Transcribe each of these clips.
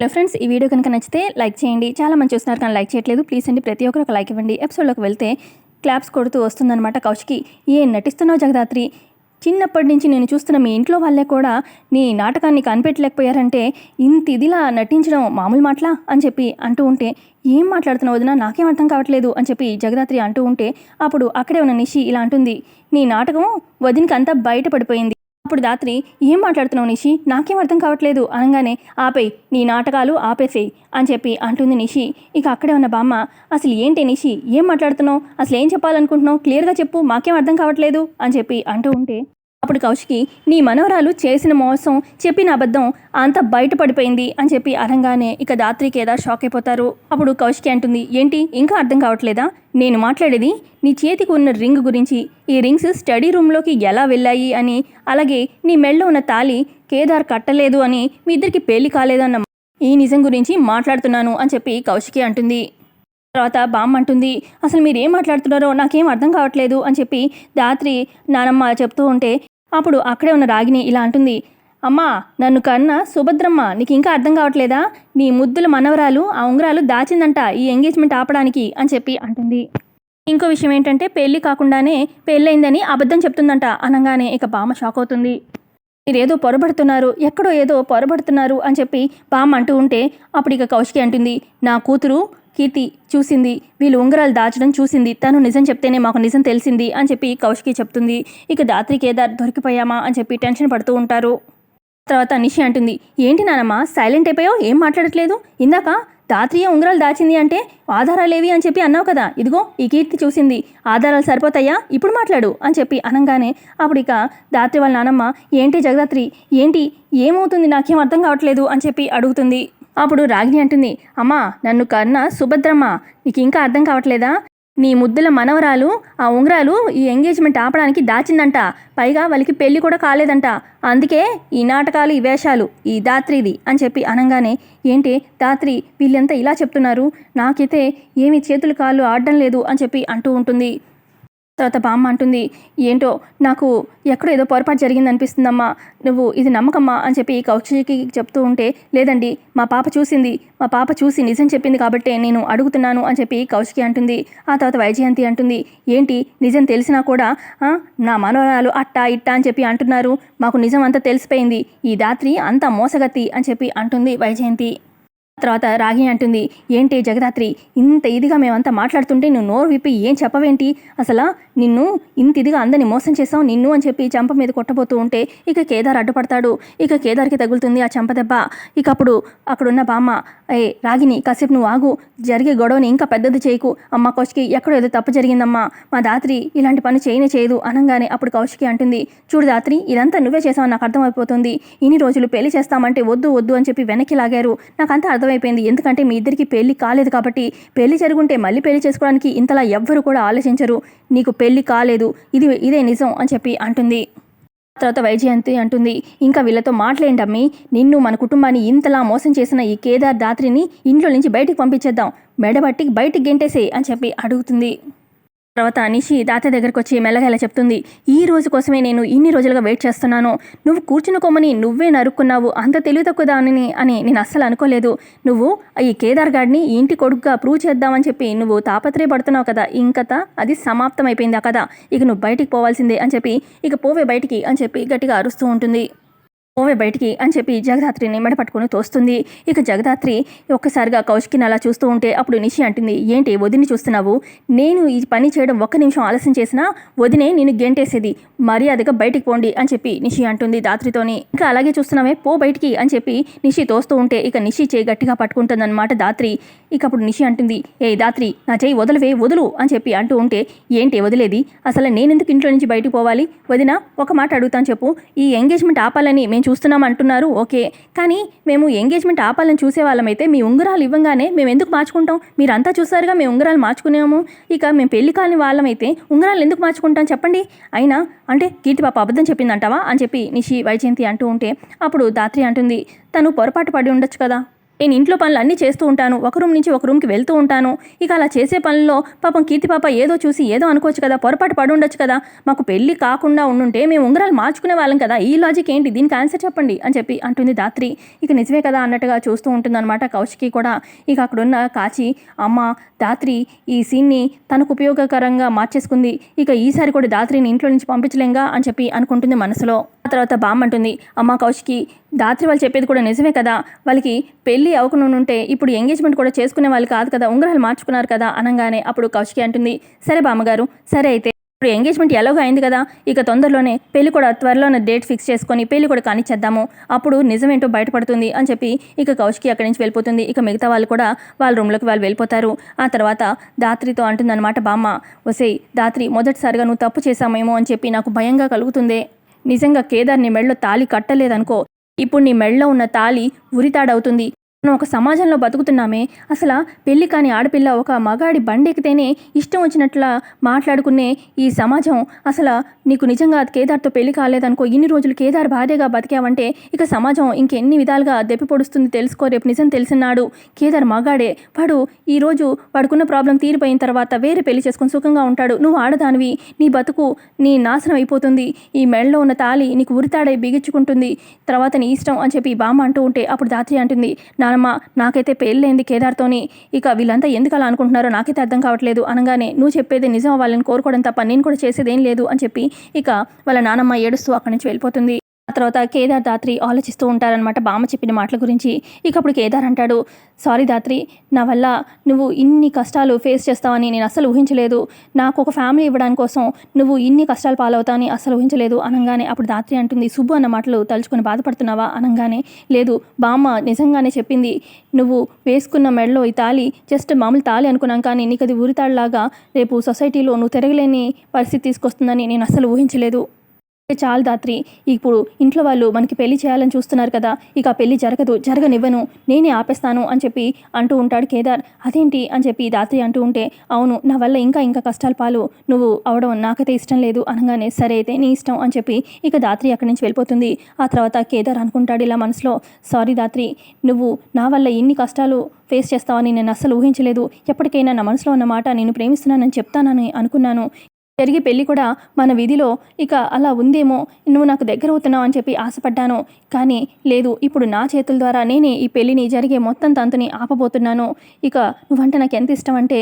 Hello friends ఈ video కనుక నచ్చితే లైక్ చేయండి. చాలా మంది చూస్తున్నారు కానీ లైక్ చేయట్లేదు. ప్లీజ్ అండి ప్రతి ఒక్కరు ఒక లైక్ ఇవ్వండి. ఎపిసోడ్లోకి వెళ్తే క్లాప్స్ కొడుతూ వస్తుందన్నమాట కౌశికి. ఏం నటిస్తున్నావు జగదాత్రి? చిన్నప్పటి నుంచి నేను చూస్తున్న మీ ఇంట్లో వాళ్ళే కూడా నీ నాటకాన్ని కనిపెట్టలేకపోయారంటే ఇంత ఇదిలా నటించడం మామూలు మాటలా? అని చెప్పి అంటూ ఉంటే ఏం మాట్లాడుతున్నావు వదినా? నాకేం అర్థం కావట్లేదు. అని చెప్పి జగదాత్రి అంటూ ఉంటే అప్పుడు అక్కడే ఉన్న నిషి ఇలా అంటుంది నీ నాటకం వదినకి అంతా బయటపడిపోయింది అప్పుడు దాత్రి ఏం మాట్లాడుతున్నావు నిషి? నాకేం అర్థం కావట్లేదు. అనగానే ఆపేయ్ నీ నాటకాలు ఆపేసేయ్ అని చెప్పి అంటుంది నిషి. ఇక అక్కడే ఉన్న బామ్మ అసలు ఏంటి నిషి? ఏం మాట్లాడుతున్నావు? అసలు ఏం చెప్పాలనుకుంటున్నావు? క్లియర్గా చెప్పు మాకేం అర్థం కావట్లేదు అని చెప్పి అంటూ ఉంటే అప్పుడు కౌశికి నీ మనవరాలు చేసిన మోసం చెప్పిన అబద్ధం అంత బయటపడిపోయింది అని చెప్పి అనగానే ఇక దాత్రికి కేదార్ షాక్ అయిపోతారు. అప్పుడు కౌశికి అంటుంది ఏంటి ఇంకా అర్థం కావట్లేదా? నేను మాట్లాడేది నీ చేతికి ఉన్న రింగ్ గురించి. ఈ రింగ్స్ స్టడీ రూమ్లోకి ఎలా వెళ్ళాయి అని. అలాగే నీ మెళ్ళో ఉన్న తాళి కేదార్ కట్టలేదు అని మీ ఇద్దరికి పెళ్ళి కాలేదన్న ఈ నిజం గురించి మాట్లాడుతున్నాను అని చెప్పి కౌశికి అంటుంది. తర్వాత బామ్మ అంటుంది అసలు మీరు ఏం మాట్లాడుతున్నారో నాకేం అర్థం కావట్లేదు అని చెప్పి దాత్రి నానమ్మ చెప్తూ ఉంటే అప్పుడు అక్కడే ఉన్న రాగిని ఇలా అంటుంది అమ్మా నన్ను కన్న సుభద్రమ్మ నీకు ఇంకా అర్థం కావట్లేదా? నీ ముద్దుల మనవరాలు ఆ ఉంగరాలు దాచిందంట ఈ ఎంగేజ్మెంట్ ఆపడానికి అని చెప్పి అంటుంది. ఇంకో విషయం ఏంటంటే పెళ్ళి కాకుండానే పెళ్ళయిందని అబద్ధం చెప్తుందంట అనగానే ఇక బామ్మ షాక్ అవుతుంది. మీరేదో పొరబడుతున్నారు ఎక్కడో ఏదో పొరబడుతున్నారు అని చెప్పి బామ్మ అంటూ ఉంటే అప్పుడు ఇక కౌశికి అంటుంది నా కూతురు కీర్తి చూసింది వీళ్ళు ఉంగరాలు దాచడం చూసింది. తను నిజం చెప్తేనే మాకు నిజం తెలిసింది అని చెప్పి కౌశికి చెప్తుంది. ఇక దాత్రి కేదార్ దొరికిపోయామా అని చెప్పి టెన్షన్ పడుతూ ఉంటారు. తర్వాత నిషి అంటుంది ఏంటి నానమ్మ సైలెంట్ అయిపోయావు? ఏం మాట్లాడట్లేదు? ఇందాక దాత్రియ ఉంగరాలు దాచింది అంటే ఆధారాలేవి అని చెప్పి అన్నావు కదా. ఇదిగో ఈ కీర్తి చూసింది. ఆధారాలు సరిపోతాయా? ఇప్పుడు మాట్లాడు అని చెప్పి అనగానే అప్పుడు ఇక దాత్రి వాళ్ళ నానమ్మ ఏంటి జగదాత్రి? ఏంటి? ఏమవుతుంది? నాకేం అర్థం కావట్లేదు అని చెప్పి అడుగుతుంది. అప్పుడు రాగిణి అంటుంది అమ్మా నన్ను కన్న సుభద్రమ్మ నీకు ఇంకా అర్థం కావట్లేదా? నీ ముద్దుల మనవరాలు ఆ ఉంగరాలు ఈ ఎంగేజ్మెంట్ ఆపడానికి దాచిందంట. పైగా వాళ్ళకి పెళ్ళి కూడా కాలేదంట. అందుకే ఈ నాటకాలు ఈ వేషాలు ఈ దాత్రిది అని చెప్పి అనగానే ఏంటి దాత్రి వీళ్ళంతా ఇలా చెప్తున్నారు? నాకైతే ఏమి చేతులు కాళ్ళు ఆడడం లేదు అని చెప్పి అంటూ ఉంటుంది. తర్వాత బామ్మ అంటుంది ఏంటో నాకు ఎక్కడో ఏదో పొరపాటు జరిగింది అనిపిస్తుందమ్మా నువ్వు ఇది నమ్మకమ్మా? అని చెప్పి కౌశికి చెప్తూ ఉంటే లేదండి మా పాప చూసింది. మా పాప చూసి నిజం చెప్పింది కాబట్టే నేను అడుగుతున్నాను అని చెప్పి కౌశికి అంటుంది. ఆ తర్వాత వైజయంతి అంటుంది ఏంటి నిజం తెలిసినా కూడా నా మనోరాలు అట్టా ఇట్టా అని చెప్పి అంటున్నారు. మాకు నిజం అంతా తెలిసిపోయింది. ఈ దాత్రి అంతా మోసగత్తి అని చెప్పి అంటుంది వైజయంతి. తర్వాత రాగిణి అంటుంది ఏంటి జగదాత్రి ఇంత ఇదిగా మేమంతా మాట్లాడుతుంటే నువ్వు నోరు విప్పి ఏం చెప్పవేంటి? అసలు నిన్ను ఇంత ఇదిగా అందరిని మోసం చేసావు నిన్ను అని చెప్పి చంప మీద కొట్టబోతూ ఉంటే ఇక కేదార్ అడ్డుపడతాడు. ఇక కేదార్కి తగులుతుంది ఆ చంప దెబ్బ. ఇక అప్పుడు అక్కడున్న బామ్మ ఏ రాగిని కాసేపు నువ్వు ఆగు. జరిగే గొడవని ఇంకా పెద్దది చేయకు. అమ్మ కౌశికి ఎక్కడో ఏదో తప్పు జరిగిందమ్మా. మా దాత్రి ఇలాంటి పని చేయనే చేయదు అనగానే అప్పుడు కౌశికి అంటుంది చూడు దాత్రి ఇదంతా నువ్వే చేసావు నాకు అర్థమైపోతుంది. ఇన్ని రోజులు పెళ్ళి చేస్తామంటే వద్దు వద్దు అని చెప్పి వెనక్కి లాగారు. నాకంతా అయిపోయింది ఎందుకంటే మీ ఇద్దరికి పెళ్ళి కాలేదు కాబట్టి పెళ్ళి జరుగుంటే మళ్ళీ పెళ్ళి చేసుకోవడానికి ఇంతలా ఎవ్వరు కూడా ఆలోచించరు. నీకు పెళ్ళి కాలేదు. ఇది ఇదే నిజం అని చెప్పి అంటుంది. తర్వాత వైజయంతి అంటుంది. ఇంకా వీళ్ళతో మాట్లాడండి నిన్ను మన కుటుంబాన్ని ఇంతలా మోసం చేసిన ఈ కేదార్ దాత్రిని ఇంట్లో నుంచి బయటికి పంపించేద్దాం. మెడబట్టి బయటికి గెంటేసే అని చెప్పి అడుగుతుంది. తర్వాత నిషి దాత దగ్గరకు వచ్చి మెల్లగా ఇలా చెప్తుంది ఈ రోజు కోసమే నేను ఇన్ని రోజులుగా వెయిట్ చేస్తున్నాను. నువ్వు కూర్చుని కొమ్మని నువ్వే నరుక్కున్నావు. అంత తెలివి తక్కువ దానిని అని నేను అస్సలు అనుకోలేదు. నువ్వు ఈ కేదార్ గాడిని ఇంటి కొడుకుగా ప్రూవ్ చేద్దామని చెప్పి నువ్వు తాపత్రయపడుతున్నావు కదా ఇంకత అది సమాప్తం అయిపోయింది ఆ కథ. ఇక నువ్వు బయటికి పోవాల్సిందే అని చెప్పి ఇక పోవే బయటికి అని చెప్పి గట్టిగా అరుస్తూ ఉంటుంది. ఓవే బయటికి అని చెప్పి జగదాత్రిని మెడ పట్టుకుని తోస్తుంది. ఇక జగదాత్రి ఒక్కసారిగా కౌశికిని అలా చూస్తూ ఉంటే అప్పుడు నిషి అంటుంది ఏంటి వదిని చూస్తున్నావు? నేను ఈ పని చేయడం ఒక్క నిమిషం ఆలస్యం చేసినా వదినే నేను గెంటేసేది. మర్యాదగా బయటికి పోండి అని చెప్పి నిషి అంటుంది దాత్రితోని. ఇంకా అలాగే చూస్తున్నావే పో బయటికి అని చెప్పి నిషి తోస్తూ ఉంటే ఇక నిషి చేయి గట్టిగా పట్టుకుంటుందన్నమాట దాత్రి. ఇక అప్పుడు నిషి అంటుంది ఏ దాత్రి నా చేయి వదలవే వదులు అని చెప్పి అంటూ ఉంటే ఏంటి వదిలేది? అసలు నేనెందుకు ఇంట్లో నుంచి బయటకు పోవాలి? వదిన ఒక మాట అడుగుతాను చెప్పు. ఈ ఎంగేజ్మెంట్ ఆపాలని మేము చూస్తున్నాం అంటున్నారు ఓకే. కానీ మేము ఎంగేజ్మెంట్ ఆపాలని చూసే వాళ్ళమైతే మీ ఉంగరాలు ఇవ్వగానే మేము ఎందుకు మార్చుకుంటాం? మీరంతా చూసారుగా మేము ఉంగరాలు మార్చుకున్నాము. ఇక మేము పెళ్ళి కాని వాళ్ళమైతే ఉంగరాలు ఎందుకు మార్చుకుంటాం చెప్పండి? అయినా అంటే కీర్తి పాప అబద్ధం చెప్పిందంటావా? అని చెప్పి నిషి వైజయంతి అంటూ ఉంటే అప్పుడు దాత్రి అంటుంది తను పొరపాటు పడి ఉండొచ్చు కదా. నేను ఇంట్లో పనులు అన్నీ చేస్తూ ఉంటాను. ఒక రూమ్ నుంచి ఒక రూమ్కి వెళ్తూ ఉంటాను. ఇక అలా చేసే పనుల్లో పాపం కీర్తి పాప ఏదో చూసి ఏదో అనుకోవచ్చు కదా పొరపాటు పడి ఉండొచ్చు కదా. మాకు పెళ్ళి కాకుండా ఉండుంటే మేము ఉంగరాలు మార్చుకునే వాళ్ళం కదా. ఈ లాజిక్ ఏంటి? దీనికి ఆన్సర్ చెప్పండి అని చెప్పి అంటుంది దాత్రి ఇక నిజమే కదా అన్నట్టుగా చూస్తూ ఉంటుందన్నమాట కౌశికి కూడా. ఇక అక్కడున్న కాచి అమ్మ దాత్రి ఈ సీన్ని తనకు ఉపయోగకరంగా మార్చేసుకుంది. ఇక ఈసారి కూడా దాత్రిని ఇంట్లో నుంచి పంపించలేంగా అని చెప్పి అనుకుంటుంది మనసులో. ఆ తర్వాత బామ్మ అంటుంది అమ్మ కౌశికి దాత్రి వాళ్ళు చెప్పేది కూడా నిజమే కదా? వాళ్ళకి పెళ్ళి అవ్వకుండా ఉంటే ఇప్పుడు ఎంగేజ్మెంట్ కూడా చేసుకునే వాళ్ళు కాదు కదా? ఉంగరాలు మార్చుకున్నారు కదా? అనగానే అప్పుడు కౌశికి అంటుంది సరే బామ్మగారు సరే అయితే. ఇప్పుడు ఎంగేజ్మెంట్ ఎలాగో అయింది కదా? ఇక తొందరలోనే పెళ్ళి కూడా త్వరలోనే డేట్ ఫిక్స్ చేసుకొని పెళ్ళి కూడా కానిచ్చేద్దాము. అప్పుడు నిజమేంటో బయటపడుతుంది అని చెప్పి ఇక కౌశికి అక్కడి నుంచి వెళ్ళిపోతుంది. ఇక మిగతా వాళ్ళు కూడా వాళ్ళ రూమ్లోకి వాళ్ళు వెళ్ళిపోతారు. ఆ తర్వాత దాత్రితో అంటుందన్నమాట బామ్మ ఒసేయ్ దాత్రి మొదటిసారిగా నువ్వు తప్పు చేశామేమో అని చెప్పి నాకు భయంగా కలుగుతుంది. నిజంగా కేదార్ని మెడలో తాళి కట్టలేదనుకో ఇప్పుడు నీ మెడలో ఉన్న తాళి ఉరితాడవుతుంది. మనం ఒక సమాజంలో బతుకుతున్నామే. అసలు పెళ్ళి కాని ఆడపిల్ల ఒక మగాడి బండెక్కితేనే ఇష్టం వచ్చినట్లా మాట్లాడుకునే ఈ సమాజం. అసలు నీకు నిజంగా కేదార్తో పెళ్ళి కాలేదనుకో ఇన్ని రోజులు కేదార్ భార్యగా బతికావంటే ఇక సమాజం ఇంకెన్ని విధాలుగా దెప్పి పొడుస్తుంది తెలుసుకో రేపు నిజం తెలిసినాడు కేదార్ మగాడే. వాడు ఈరోజు వాడుకున్న ప్రాబ్లం తీరిపోయిన తర్వాత వేరే పెళ్ళి చేసుకుని సుఖంగా ఉంటాడు. నువ్వు ఆడదానివి నీ బతుకు నీ నాశనం అయిపోతుంది. ఈ మెడలో ఉన్న తాళి నీకు ఉరితాడై బిగించుకుంటుంది. తర్వాత నీ ఇష్టం అని చెప్పి బామ్మ అంటూ ఉంటే అప్పుడు దాత్రి అంటుంది నానమ్మ నాకైతే పెళ్ళైంది కేదార్తోని. ఇక వీళ్ళంతా ఎందుకు అలా అనుకుంటున్నారో నాకైతే అర్థం కావట్లేదు. అనగానే నువ్వు చెప్పేది నిజం వాళ్ళని కోరుకోవడం తప్ప నేను కూడా చేసేదేం లేదు అని చెప్పి ఇక వాళ్ళ నానమ్మ ఏడుస్తూ అక్కడి నుంచి వెళ్ళిపోతుంది. తర్వాత కేదార్ దాత్రి ఆలోచిస్తూ ఉంటారనమాట బామ్మ చెప్పిన మాటల గురించి. ఇక అప్పుడు కేదార్ అంటాడు సారీ దాత్రి నా వల్ల నువ్వు ఇన్ని కష్టాలు ఫేస్ చేస్తావని నేను అస్సలు ఊహించలేదు. నాకు ఒక ఫ్యామిలీ ఇవ్వడానికి కోసం నువ్వు ఇన్ని కష్టాలు పాలవుతావని అస్సలు ఊహించలేదు అనగానే అప్పుడు దాత్రి అంటుంది సుబ్బు అన్న మాటలు తలుచుకొని బాధపడుతున్నావా? అనగానే లేదు బామ్మ నిజంగానే చెప్పింది నువ్వు వేసుకున్న మెడలో ఈ తాళి జస్ట్ మామూలు తాళి అనుకున్నాం కానీ నీకు అది ఊరితాళ్ళాగా రేపు సొసైటీలో నువ్వు తిరగలేని పరిస్థితి తీసుకొస్తుందని నేను అస్సలు ఊహించలేదు. చాలు దాత్రి ఇప్పుడు ఇంట్లో వాళ్ళు మనకి పెళ్ళి చేయాలని చూస్తున్నారు కదా ఇక పెళ్ళి జరగదు జరగనివ్వను నేనే ఆపేస్తాను అని చెప్పి అంటూ ఉంటాడు కేదార్. అదేంటి అని చెప్పి దాత్రి అంటూ ఉంటే అవును నా వల్ల ఇంకా ఇంకా కష్టాలు పాలు నువ్వు అవడం నాకైతే ఇష్టం లేదు అనగానే సరే అయితే నీ ఇష్టం అని చెప్పి ఇక దాత్రి అక్కడి నుంచి వెళ్ళిపోతుంది. ఆ తర్వాత కేదార్ అనుకుంటాడు ఇలా మనసులో సారీ దాత్రి నువ్వు నా వల్ల ఇన్ని కష్టాలు ఫేస్ చేస్తావని నేను అస్సలు ఊహించలేదు. ఎప్పటికైనా నా మనసులో ఉన్న మాట నేను ప్రేమిస్తున్నానని చెప్తానని అనుకున్నాను. జరిగే పెళ్ళి కూడా మన విధిలో ఇక అలా ఉందేమో నువ్వు నాకు దగ్గర అవుతున్నావు అని చెప్పి ఆశపడ్డాను. కానీ లేదు ఇప్పుడు నా చేతుల ద్వారా నేనే ఈ పెళ్ళిని జరిగే మొత్తం తంతుని ఆపబోతున్నాను. ఇక నువ్వంటే నాకు ఎంత ఇష్టం అంటే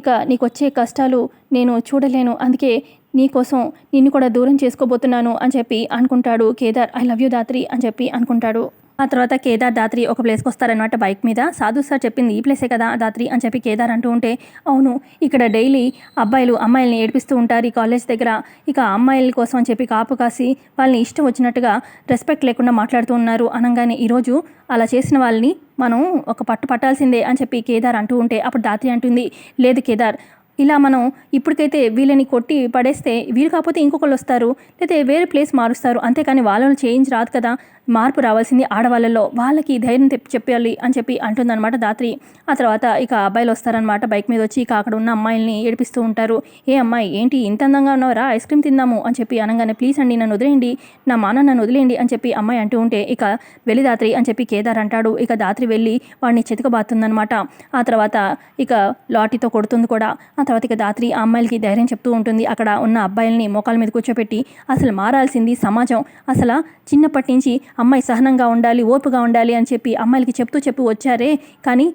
ఇక నీకు వచ్చే కష్టాలు నేను చూడలేను. అందుకే నీకోసం నిన్ను కూడా దూరం చేసుకోబోతున్నాను అని చెప్పి అనుకుంటాడు Kedar. I love you Dhatri అని చెప్పి అనుకుంటాడు. ఆ తర్వాత కేదార్ దాత్రి ఒక ప్లేస్కి వస్తారనమాట బైక్ మీద. సాధు సార్ చెప్పింది ఈ ప్లేసే కదా దాత్రి అని చెప్పి కేదార్ అంటూ ఉంటే అవును ఇక్కడ డైలీ అబ్బాయిలు అమ్మాయిల్ని ఏడిపిస్తూ ఉంటారు ఈ కాలేజ్ దగ్గర. ఇక అమ్మాయిల కోసం అని చెప్పి కాపు కాసి వాళ్ళని ఇష్టం వచ్చినట్టుగా రెస్పెక్ట్ లేకుండా మాట్లాడుతూ ఉన్నారు. అనగానే ఈరోజు అలా చేసిన వాళ్ళని మనం ఒక పట్టు పట్టాల్సిందే అని చెప్పి కేదార్ అంటూ ఉంటే అప్పుడు దాత్రి అంటుంది లేదు కేదార్ ఇలా మనం ఇప్పటికైతే వీళ్ళని కొట్టి పడేస్తే వీరు కాకపోతే ఇంకొకళ్ళు వస్తారు. లేదా వేరే ప్లేస్ మారుస్తారు. అంతేకాని వాళ్ళని చేంజ్ రాదు కదా. మార్పు రావాల్సింది ఆడవాళ్ళలో వాళ్ళకి ధైర్యం చెప్పాలి అని చెప్పి అంటుందన్నమాట దాత్రి. ఆ తర్వాత ఇక అబ్బాయిలు వస్తారనమాట బైక్ మీద వచ్చి ఇక అక్కడ ఉన్న అమ్మాయిల్ని ఏడిపిస్తూ ఉంటారు. ఏ అమ్మాయి ఏంటి ఇంత అందంగా ఉన్నారా ఐస్ క్రీమ్ తిందాము అని చెప్పి అనగానే ప్లీజ్ అండి నన్ను వదిలేయండి. నా మాన నన్ను వదిలేయండి అని చెప్పి అమ్మాయి అంటూ ఉంటే ఇక వెళ్ళి దాత్రి అని చెప్పి కేదార్ అంటాడు. ఇక దాత్రి వెళ్ళి వాడిని చితకబాతుందనమాట ఆ తర్వాత ఇక లాటితో కొడుతుంది కూడా. ఆ తర్వాత ఇక దాత్రి ఆ అమ్మాయిలకి ధైర్యం చెప్తూ ఉంటుంది. అక్కడ ఉన్న అబ్బాయిల్ని మోకాల మీద కూర్చోపెట్టి అసలు మారాల్సింది సమాజం. అసలు చిన్నప్పటి నుంచి అమ్మాయి సహనంగా ఉండాలి ఓపుగా ఉండాలి అని చెప్పి అమ్మాయిలకి చెప్తూ చెప్పి వచ్చారే. కానీ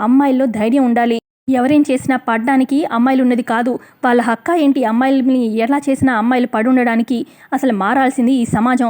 అమ్మాయిల్లో ధైర్యం ఉండాలి. ఎవరేం చేసినా పడ్డానికి అమ్మాయిలు ఉన్నది కాదు. వాళ్ళ హక్క ఏంటి? అమ్మాయిల్ని ఎలా చేసినా అమ్మాయిలు పడి ఉండడానికి అసలు మారాల్సింది ఈ సమాజం.